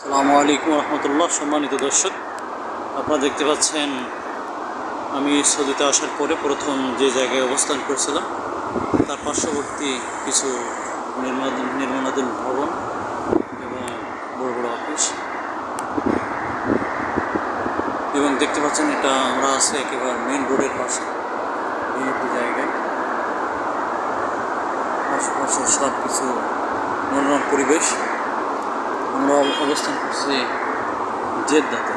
আসসালামু আলাইকুম রহমতুল্লাহ, সম্মানিত দর্শক। আপনারা দেখতে পাচ্ছেন, আমি সৌদিতে আসার পরে প্রথম যে জায়গায় অবস্থান করছিলাম, তার পার্শ্ববর্তী কিছু নির্মাণ, নির্মাণাধীন ভবন এবং বড় বড় অফিস। এবং দেখতে পাচ্ছেন, এটা আমরা আছে একেবারে মেন রোডের পাশে একটি জায়গায়। আশেপাশে সব কিছু মনোরম পরিবেশ। আমরা অবস্থান করছি। জেদ্দাতে।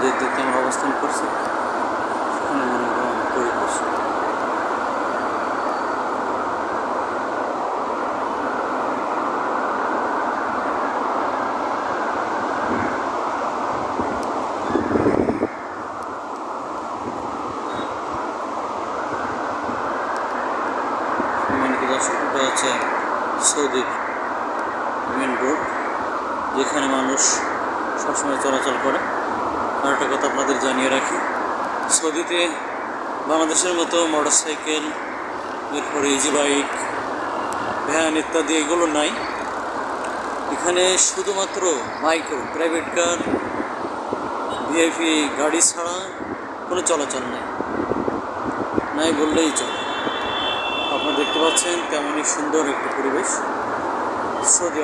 জেদ্দাতে আমরা অবস্থান করছি। সেখানে মনোরম পরিবেশ সম্মানিত দর্শক হচ্ছে সৌদির মেন রোড যেখানে মানুষ সবসময় চলাচল করে। আর একটা কথা আপনাদের জানিয়ে রাখি, সৌদিতে বাংলাদেশের মতো মোটর সাইকেল এরপরে ইজি বাইক ভ্যান ইত্যাদি এগুলো নাই। এখানে শুধুমাত্র মাইক্রো প্রাইভেট কার ভিআইপি গাড়ি ছাড়া কোনো চলাচল নেই। নাই বললেই চলে। আপনারা দেখতে পাচ্ছেন তেমনই সুন্দর একটি পরিবেশ। সৌদি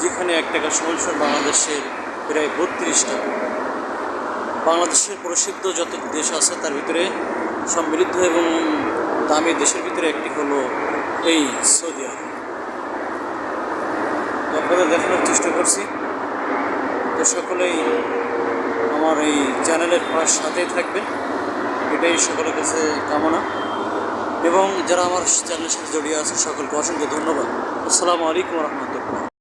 যেখানে এক টাকা সমান বাংলাদেশের প্রায় বত্রিশটা বাংলাদেশের প্রসিদ্ধ যত দেশ আছে, তার ভিতরে সমৃদ্ধ এবং দামি দেশের ভিতরে একটি হলো এই সৌদি আরব। আপনাদের দেখানোর চেষ্টা করছি। তো সকলেই আমার এই চ্যানেলের পাশ সাথেই থাকবেন। এটাই সকলের কাছে কামনা। এবং যারা আমার চ্যানেলের সাথে জড়িয়ে আছেন সকলকে অসংখ্য ধন্যবাদ। আসসালামু আলাইকুম রহমতুল্লাহ।